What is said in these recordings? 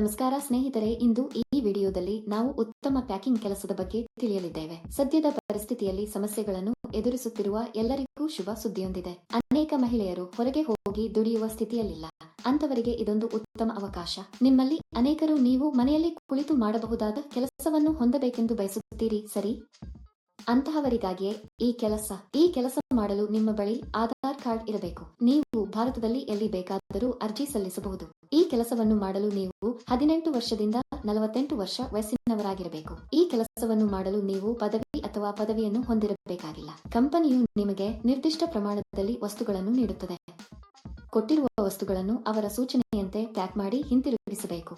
ನಮಸ್ಕಾರ ಸ್ನೇಹಿತರೆ, ಇಂದು ಈ ವಿಡಿಯೋದಲ್ಲಿ ನಾವು ಉತ್ತಮ ಪ್ಯಾಕಿಂಗ್ ಕೆಲಸದ ಬಗ್ಗೆ ತಿಳಿಯಲಿದ್ದೇವೆ. ಸದ್ಯದ ಪರಿಸ್ಥಿತಿಯಲ್ಲಿ ಸಮಸ್ಯೆಗಳನ್ನು ಎದುರಿಸುತ್ತಿರುವ ಎಲ್ಲರಿಗೂ ಶುಭ ಸುದ್ದಿಯೊಂದಿದೆ. ಅನೇಕ ಮಹಿಳೆಯರು ಹೊರಗೆ ಹೋಗಿ ದುಡಿಯುವ ಸ್ಥಿತಿಯಲ್ಲಿಲ್ಲ. ಅಂತವರಿಗೆ ಇದೊಂದು ಉತ್ತಮ ಅವಕಾಶ. ನಿಮ್ಮಲ್ಲಿ ಅನೇಕರು ನೀವು ಮನೆಯಲ್ಲಿ ಕುಳಿತು ಮಾಡಬಹುದಾದ ಕೆಲಸವನ್ನು ಹೊಂದಬೇಕೆಂದು ಬಯಸುತ್ತೀರಿ, ಸರಿ? ಅಂತಹವರಿಗಾಗಿಯೇ ಈ ಕೆಲಸ ಈ ಕೆಲಸ ಮಾಡಲು ನಿಮ್ಮ ಬಳಿ ಆಧಾರ್ ಕಾರ್ಡ್ ಇರಬೇಕು. ನೀವು ಭಾರತದಲ್ಲಿ ಎಲ್ಲಿ ಬೇಕಾದರೂ ಅರ್ಜಿ ಸಲ್ಲಿಸಬಹುದು. ಈ ಕೆಲಸವನ್ನು ಮಾಡಲು ನೀವು ಹದಿನೆಂಟು ವರ್ಷದಿಂದ ನಲವತ್ತೆಂಟು ವರ್ಷ ವಯಸ್ಸಿನವರಾಗಿರಬೇಕು. ಈ ಕೆಲಸವನ್ನು ಮಾಡಲು ನೀವು ಪದವಿ ಅಥವಾ ಪದವಿಯನ್ನು ಹೊಂದಿರಬೇಕಾಗಿಲ್ಲ. ಕಂಪನಿಯು ನಿಮಗೆ ನಿರ್ದಿಷ್ಟ ಪ್ರಮಾಣದಲ್ಲಿ ವಸ್ತುಗಳನ್ನು ನೀಡುತ್ತದೆ. ಕೊಟ್ಟಿರುವ ವಸ್ತುಗಳನ್ನು ಅವರ ಸೂಚನೆಯಂತೆ ಪ್ಯಾಕ್ ಮಾಡಿ ಹಿಂತಿರುಗಿಸಬೇಕು.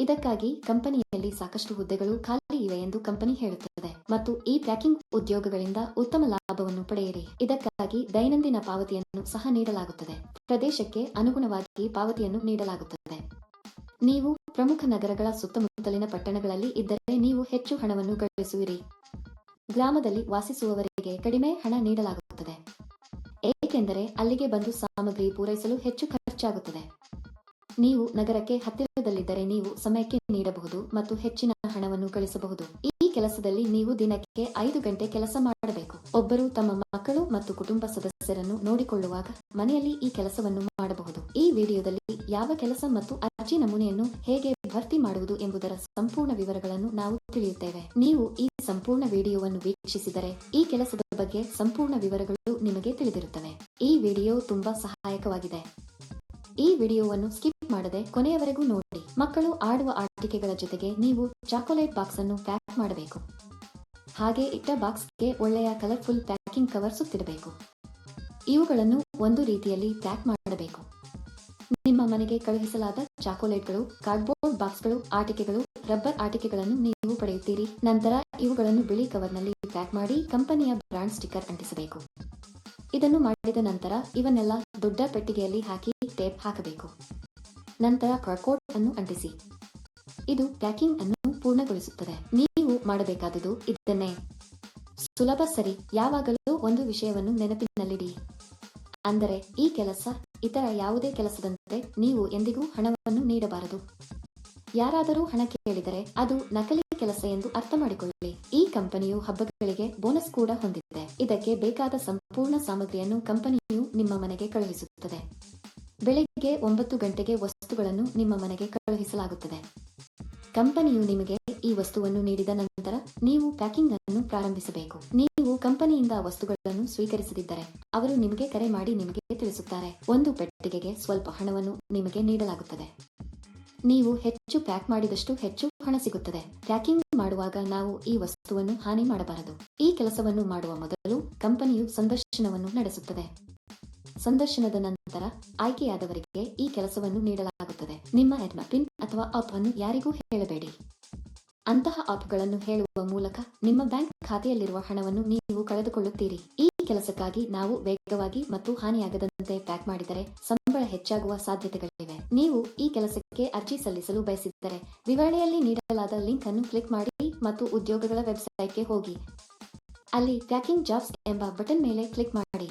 ಇದಕ್ಕಾಗಿ ಕಂಪನಿಯಲ್ಲಿ ಸಾಕಷ್ಟು ಹುದ್ದೆಗಳು ಖಾಲಿ ಇವೆ ಎಂದು ಕಂಪನಿ ಹೇಳುತ್ತದೆ. ಮತ್ತು ಈ ಪ್ಯಾಕಿಂಗ್ ಉದ್ಯೋಗಗಳಿಂದ ಉತ್ತಮ ಲಾಭವನ್ನು ಪಡೆಯಿರಿ. ಇದಕ್ಕಾಗಿ ದೈನಂದಿನ ಪಾವತಿಯನ್ನು ಸಹ ನೀಡಲಾಗುತ್ತದೆ. ಪ್ರದೇಶಕ್ಕೆ ಅನುಗುಣವಾಗಿ ಪಾವತಿಯನ್ನು ನೀಡಲಾಗುತ್ತದೆ. ನೀವು ಪ್ರಮುಖ ನಗರಗಳ ಸುತ್ತಮುತ್ತಲಿನ ಪಟ್ಟಣಗಳಲ್ಲಿ ಇದ್ದರೆ ನೀವು ಹೆಚ್ಚು ಹಣವನ್ನು ಗಳಿಸುವಿರಿ. ಗ್ರಾಮದಲ್ಲಿ ವಾಸಿಸುವವರಿಗೆ ಕಡಿಮೆ ಹಣ ನೀಡಲಾಗುತ್ತದೆ. ಏಕೆಂದರೆ ಅಲ್ಲಿಗೆ ಬಂದು ಸಾಮಗ್ರಿ ಪೂರೈಸಲು ಹೆಚ್ಚು ಖರ್ಚಾಗುತ್ತದೆ. ನೀವು ನಗರಕ್ಕೆ ಹತ್ತಿರದಲ್ಲಿದ್ದರೆ ನೀವು ಸಮಯಕ್ಕೆ ನೀಡಬಹುದು ಮತ್ತು ಹೆಚ್ಚಿನ ಹಣವನ್ನು ಗಳಿಸಬಹುದು. ಈ ಕೆಲಸದಲ್ಲಿ ನೀವು ದಿನಕ್ಕೆ ಐದು ಗಂಟೆ ಕೆಲಸ ಮಾಡಬೇಕು. ಒಬ್ಬರು ತಮ್ಮ ಮಕ್ಕಳು ಮತ್ತು ಕುಟುಂಬ ಸದಸ್ಯರನ್ನು ನೋಡಿಕೊಳ್ಳುವಾಗ ಮನೆಯಲ್ಲಿ ಈ ಕೆಲಸವನ್ನು ಮಾಡಬಹುದು. ಈ ವಿಡಿಯೋದಲ್ಲಿ ಯಾವ ಕೆಲಸ ಮತ್ತು ಅರ್ಜಿ ನಮೂನೆಯನ್ನು ಹೇಗೆ ಭರ್ತಿ ಮಾಡುವುದು ಎಂಬುದರ ಸಂಪೂರ್ಣ ವಿವರಗಳನ್ನು ನಾವು ತಿಳಿಯುತ್ತೇವೆ. ನೀವು ಈ ಸಂಪೂರ್ಣ ವಿಡಿಯೋವನ್ನು ವೀಕ್ಷಿಸಿದರೆ ಈ ಕೆಲಸದ ಬಗ್ಗೆ ಸಂಪೂರ್ಣ ವಿವರಗಳು ನಿಮಗೆ ತಿಳಿದಿರುತ್ತವೆ. ಈ ವಿಡಿಯೋ ತುಂಬಾ ಸಹಾಯಕವಾಗಿದೆ. ಈ ವಿಡಿಯೋವನ್ನು ಸ್ಕಿಪ್ ಮಾಡದೆ ಕೊನೆಯವರೆಗೂ ನೋಡಿ. ಮಕ್ಕಳು ಆಡುವ ಆಟಿಕೆಗಳ ಜೊತೆಗೆ ನೀವು ಚಾಕೊಲೇಟ್ ಬಾಕ್ಸ್ ಅನ್ನು ಪ್ಯಾಕ್ ಮಾಡಬೇಕು. ಹಾಗೆ ಇಟ್ಟ ಬಾಕ್ಸ್ಗೆ ಒಳ್ಳೆಯ ಕಲರ್ಫುಲ್ ಪ್ಯಾಕಿಂಗ್ ಕವರ್ ಸುತ್ತಿರಬೇಕು ಇವುಗಳನ್ನು ಒಂದು ರೀತಿಯಲ್ಲಿ ಪ್ಯಾಕ್ ಮಾಡಬೇಕು. ನಿಮ್ಮ ಮನೆಗೆ ಕಳುಹಿಸಲಾದ ಚಾಕೊಲೇಟ್ಗಳು, ಕಾರ್ಡ್ಬೋರ್ಡ್ ಬಾಕ್ಸ್ಗಳು, ಆಟಿಕೆಗಳು, ರಬ್ಬರ್ ಆಟಿಕೆಗಳನ್ನು ನೀವು ಪಡೆಯುತ್ತೀರಿ. ನಂತರ ಇವುಗಳನ್ನು ಬಿಳಿ ಕವರ್ನಲ್ಲಿ ಪ್ಯಾಕ್ ಮಾಡಿ ಕಂಪನಿಯ ಬ್ರಾಂಡ್ ಸ್ಟಿಕ್ಕರ್ ಅಂಟಿಸಬೇಕು. ಇದನ್ನು ಮಾಡಿದ ನಂತರ ಇವನ್ನೆಲ್ಲ ದೊಡ್ಡ ಪೆಟ್ಟಿಗೆಯಲ್ಲಿ ಹಾಕಿ ಟೇಪ್ ಹಾಕಬೇಕು. ನಂತರ ಕಾರ್ಕೋಡ್ ಅನ್ನು ಅಂಟಿಸಿ. ಇದು ಪ್ಯಾಕಿಂಗ್ ಅನ್ನು ಪೂರ್ಣಗೊಳಿಸುತ್ತದೆ. ನೀವು ಮಾಡಬೇಕಾದುದು ಇದನ್ನೇ. ಸುಲಭ ಸರಿ, ಯಾವಾಗಲೂ ಒಂದು ವಿಷಯವನ್ನು ನೆನಪಿನಲ್ಲಿಡಿ. ಅಂದರೆ, ಈ ಕೆಲಸ ಇತರ ಯಾವುದೇ ಕೆಲಸದಂತೆ ನೀವು ಎಂದಿಗೂ ಹಣವನ್ನು ನೀಡಬಾರದು. ಯಾರಾದರೂ ಹಣ ಕೇಳಿದರೆ ಅದು ನಕಲಿ ಕೆಲಸ ಎಂದು ಅರ್ಥ ಮಾಡಿಕೊಳ್ಳಿ ಈ ಕಂಪನಿಯು ಹಬ್ಬಗಳಿಗೆ ಬೋನಸ್ ಕೂಡ ಹೊಂದಿದೆ. ಇದಕ್ಕೆ ಬೇಕಾದ ಸಂಪೂರ್ಣ ಸಾಮಗ್ರಿಯನ್ನು ಕಂಪನಿಯು ನಿಮ್ಮ ಮನೆಗೆ ಕಳುಹಿಸುತ್ತದೆ. ಬೆಳಿಗ್ಗೆ ಒಂಬತ್ತು ಗಂಟೆಗೆ ವಸ್ತುಗಳನ್ನು ನಿಮ್ಮ ಮನೆಗೆ ಕಳುಹಿಸಲಾಗುತ್ತದೆ. ಕಂಪನಿಯು ನಿಮಗೆ ಈ ವಸ್ತುವನ್ನು ನೀಡಿದ ನಂತರ ನೀವು ಪ್ಯಾಕಿಂಗ್ ಅನ್ನು ಪ್ರಾರಂಭಿಸಬೇಕು. ನೀವು ಕಂಪನಿಯಿಂದ ವಸ್ತುಗಳನ್ನು ಸ್ವೀಕರಿಸದಿದ್ದರೆ ಅವರು ನಿಮಗೆ ಕರೆ ಮಾಡಿ ನಿಮಗೆ ತಿಳಿಸುತ್ತಾರೆ. ಒಂದು ಪೆಟ್ಟಿಗೆಗೆ ಸ್ವಲ್ಪ ಹಣವನ್ನು ನಿಮಗೆ ನೀಡಲಾಗುತ್ತದೆ. ನೀವು ಹೆಚ್ಚು ಪ್ಯಾಕ್ ಮಾಡಿದಷ್ಟು ಹೆಚ್ಚು ಹಣ ಸಿಗುತ್ತದೆ. ಪ್ಯಾಕಿಂಗ್ ಮಾಡುವಾಗ ನಾವು ಈ ವಸ್ತುವನ್ನು ಹಾನಿ ಮಾಡಬಾರದು. ಈ ಕೆಲಸವನ್ನು ಮಾಡುವ ಮೊದಲು ಕಂಪನಿಯು ಸಂದರ್ಶನವನ್ನು ನಡೆಸುತ್ತದೆ. ಸಂದರ್ಶನದ ನಂತರ ಆಯ್ಕೆಯಾದವರಿಗೆ ಈ ಕೆಲಸವನ್ನು ನೀಡಲಾಗುತ್ತದೆ. ನಿಮ್ಮ ಎಡ್ಮ ಪಿನ್ ಅಥವಾ ಆಪ್ ಅನ್ನು ಯಾರಿಗೂ ಹೇಳಬೇಡಿ. ಅಂತಹ ಆಪ್ಗಳನ್ನು ಹೇಳುವ ಮೂಲಕ ನಿಮ್ಮ ಬ್ಯಾಂಕ್ ಖಾತೆಯಲ್ಲಿರುವ ಹಣವನ್ನು ನೀವು ಕಳೆದುಕೊಳ್ಳುತ್ತೀರಿ. ಈ ಕೆಲಸಕ್ಕಾಗಿ ನಾವು ವೇಗವಾಗಿ ಮತ್ತು ಹಾನಿಯಾಗದಂತೆ ಪ್ಯಾಕ್ ಮಾಡಿದರೆ ಸಂಬಳ ಹೆಚ್ಚಾಗುವ ಸಾಧ್ಯತೆಗಳಿವೆ. ನೀವು ಈ ಕೆಲಸಕ್ಕೆ ಅರ್ಜಿ ಸಲ್ಲಿಸಲು ಬಯಸಿದ್ದರೆ ವಿವರಣೆಯಲ್ಲಿ ನೀಡಲಾದ ಲಿಂಕ್ ಅನ್ನು ಕ್ಲಿಕ್ ಮಾಡಿ ಮತ್ತು ಉದ್ಯೋಗಗಳ ವೆಬ್ಸೈಟ್ಗೆ ಹೋಗಿ. ಅಲ್ಲಿ ಪ್ಯಾಕಿಂಗ್ ಜಾಬ್ಸ್ ಎಂಬ ಬಟನ್ ಮೇಲೆ ಕ್ಲಿಕ್ ಮಾಡಿ.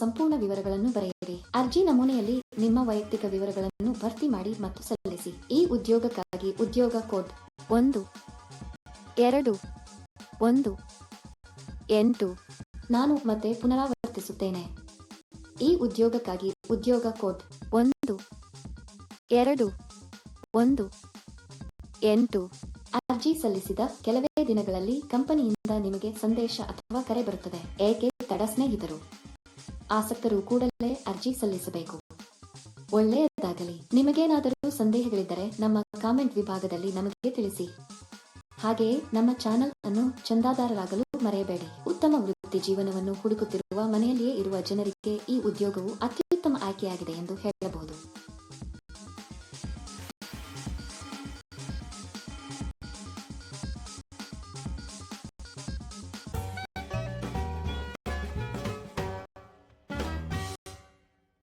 ಸಂಪೂರ್ಣ ವಿವರಗಳನ್ನು ಬರೆಯಿರಿ. ಅರ್ಜಿ ನಮೂನೆಯಲ್ಲಿ ನಿಮ್ಮ ವೈಯಕ್ತಿಕ ವಿವರಗಳನ್ನು ಭರ್ತಿ ಮಾಡಿ ಮತ್ತು ಸಲ್ಲಿಸಿ. ಈ ಉದ್ಯೋಗಕ್ಕಾಗಿ ಉದ್ಯೋಗ ಕೋಡ್ ಒಂದು, ಎರಡು, ಒಂದು, ಎಂಟು ನಾನು ಮತ್ತೆ ಪುನರಾವರ್ತಿಸುತ್ತೇನೆ. ಈ ಉದ್ಯೋಗಕ್ಕಾಗಿ ಉದ್ಯೋಗ ಕೋಡ್ ಒಂದು, ಎರಡು, ಒಂದು, ಎಂಟು ಅರ್ಜಿ ಸಲ್ಲಿಸಿದ ಕೆಲವೇ ದಿನಗಳಲ್ಲಿ ಕಂಪನಿಯಿಂದ ನಿಮಗೆ ಸಂದೇಶ ಅಥವಾ ಕರೆ ಬರುತ್ತದೆ. ಏಕೆ? ತಡ ಸ್ನೇಹಿತರು. ಆಸಕ್ತರು ಕೂಡಲೇ ಅರ್ಜಿ ಸಲ್ಲಿಸಬೇಕು. ಒಳ್ಳೆಯದಾಗಲಿ. ನಿಮಗೇನಾದರೂ ಸಂದೇಹಗಳಿದ್ದರೆ ನಮ್ಮ ಕಾಮೆಂಟ್ ವಿಭಾಗದಲ್ಲಿ ನಮಗೆ ತಿಳಿಸಿ. ಹಾಗೆಯೇ ನಮ್ಮ ಚಾನೆಲ್ ಅನ್ನು ಚಂದಾದಾರರಾಗಲು ಮರೆಯಬೇಡಿ. ಉತ್ತಮ ವೃತ್ತಿ ಜೀವನವನ್ನು ಹುಡುಕುತ್ತಿರುವ ಮನೆಯಲ್ಲಿಯೇ ಇರುವ ಜನರಿಗೆ ಈ ಉದ್ಯೋಗವು ಅತ್ಯುತ್ತಮ ಆಯ್ಕೆಯಾಗಿದೆ ಎಂದು ಹೇಳಬಹುದು.